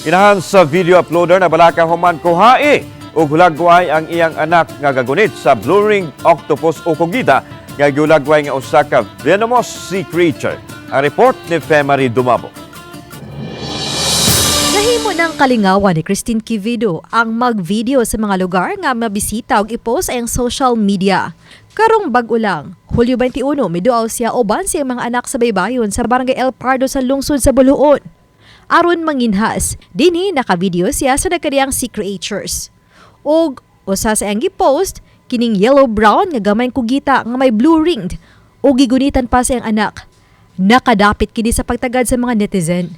Inahan sa video uploader na balaka human kuhae ug hulagway ang iyang anak nga gagunit sa blue ring octopus o kugita nga giulagway nga usa ka venomous sea creature. Ang report ni Femari Dumabo. Nahimo ng kalingawan ni Christine Kivido ang mag-video sa mga lugar nga mabisita ug i-post ang social media. Karong bag-o lang, Hulyo 21, miduaw siya uban siyang mga anak sa baybayon sa barangay El Pardo sa lungsod sa Buluon. Aron manginhas, dinhi naka-video siya sa nagkadiyang sea creatures. Og usa sa iyang gi-post, kining yellow-brown nga gamay kugita nga may blue ringed o gigunitan pa sa iyang anak. Nakadapit kini sa pagtagad sa mga netizen.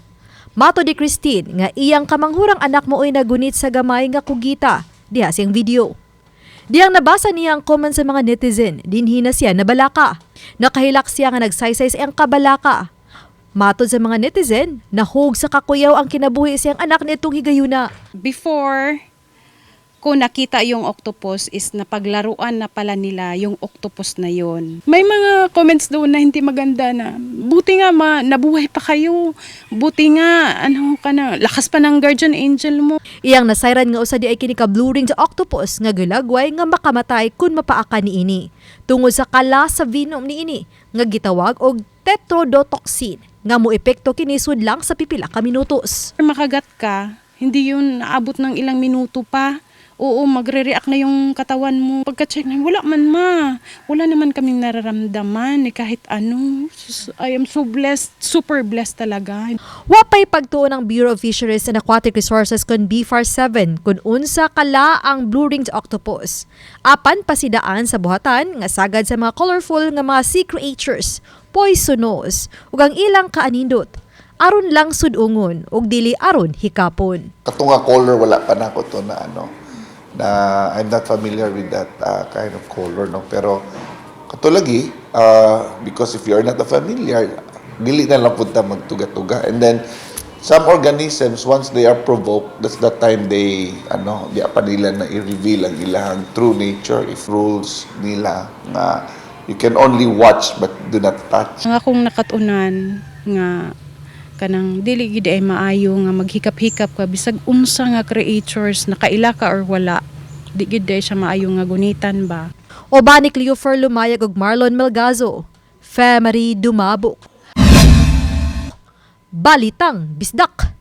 Mato di Christine nga iyang kamanghurang anak mo ay nagunit sa gamay nga kugita diha siyang video. Diyang nabasa niya ang comment sa mga netizen, dinhi na siya nabalaka. Nakahilak siya nga nagsaysay sa iyang kabalaka. Matod sa mga netizen, nahug sa kakuyaw ang kinabuhi siyang anak nitong higayuna. before ko nakita yung octopus is napaglaruan na pala nila yung octopus na yon. May mga comments doon na hindi maganda na buti nga ma, nabuhay pa kayo. Buti nga ano ka na lakas pa ng guardian angel mo. Iyang nasayran nga usa di ay kini ka blue ring sa octopus nga gilagway nga makamatay kun mapaaka ni ini. Tungod sa kala sa venom ni ini nga gitawag og tetrodotoxin nga moepekto kini sudlang sa pipila ka minutos. Makagat ka, hindi yun naabot ng ilang minuto pa. Oo, magre-react na yung katawan mo. Pagka-check na, wala man ma. Wala naman kaming nararamdaman eh, kahit ano. I am so blessed, super blessed talaga. Wapay pagtuon ng Bureau of Fisheries and Aquatic Resources kun BFAR 7 kun unsa kala ang blue ringed octopus. Apan pasidaan sa buhatan nga sagad sa mga colorful nga mga sea creatures, poisonous ug ang ilang kaanindot aron lang sudungon ug dili aron hikapon. Kato nga color wala pa na ako to na ano na I'm not familiar with that uh, kind of color no? Pero kato lagi uh, because if you're not a familiar dili na lang punta magtuga-tuga. And then some organisms once they are provoked that's the time they ano di pa nila na i-reveal ang ilang true nature if rules nila nga you can only watch but do not touch. Ang akong nakatunan nga kanang dili gid ay maayo nga maghikap-hikap ka bisag unsa nga creatures nakaila ka or wala di gid siya maayo nga gunitan ba Oba ni Cleofer Lumayag ug Marlon Melgazo. Family Dumabok. Balitang Bisdak.